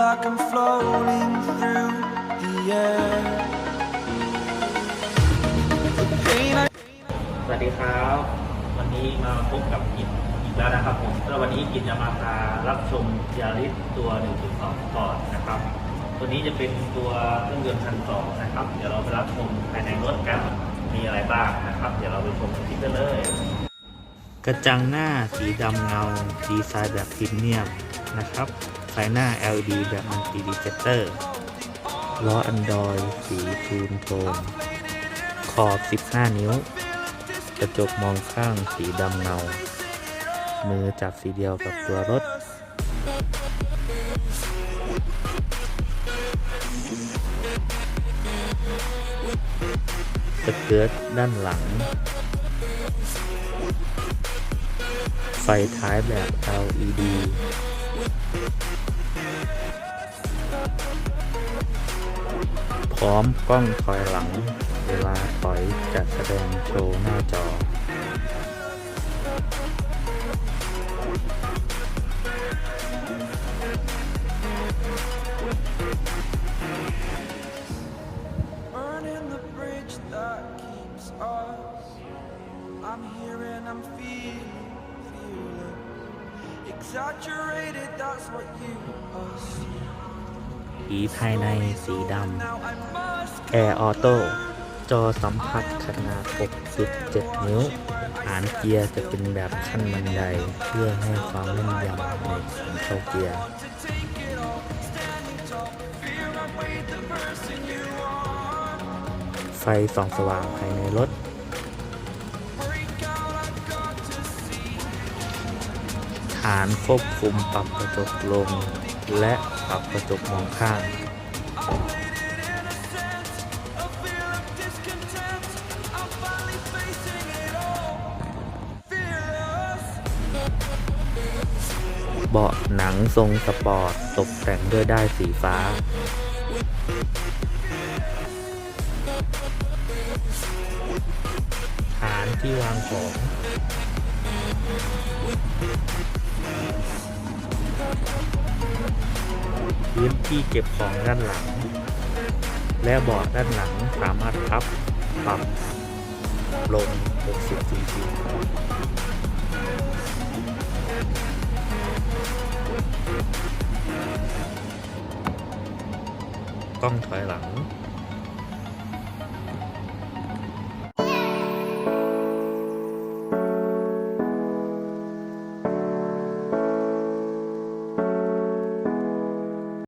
I'm floating through the air. The pain I สวัสดีครับ วันนี้มาพบกับกิจอีกแล้วนะครับผมแล้ววันนี้กิจจะมาพารับชมยาริสตัว 1.2 ก่อนนะครับ ตัวนี้จะเป็นตัวเครื่องยนต์พันสองนะครับ เดี๋ยวเราไปรับชมภายในรถกันมีอะไรบ้างนะครับ เดี๋ยวเราไปชมคลิปกันเลย กระจังหน้าสีดำเงาดีไซน์แบบพรีเมียมนะครับ ไฟหน้า LED แบบมัลติดิเจเตอร์ล้ออันดอยสีทูนโทนขอบ 15 นิ้ว กระจกมองข้างสีดำเงา มือจับสีเดียวกับตัวรถ สเกิร์ตด้านหลัง ไฟท้ายแบบ LED พร้อมกล้องถอยหลัง เวลาถอยจะแสดงโชว์หน้าจอ burning the bridge that keeps us. I'm here and I'm feeling, feeling exaggerated. That's what you assume. ผีภายในสีดำแอร์ออโต้จอสัมผัสขนาด 6.7 นิ้ว ฐานเกียร์จะเป็นแบบขั้นบันได เพื่อให้ความแม่นยำในการเข้าเกียร์ ไฟส่องสว่างภายในรถานควบคุมปรับกระจกลง และปรับกระจกมองข้างเบาะหนังทรงสปอร์ตตกแต่งด้วยด้ายสีฟ้า ฐานที่วางของ พื้นที่เก็บของด้านหลัง และเบาะด้านหลังสามารถพับปรับลง60 cc กล้องถอยหลัง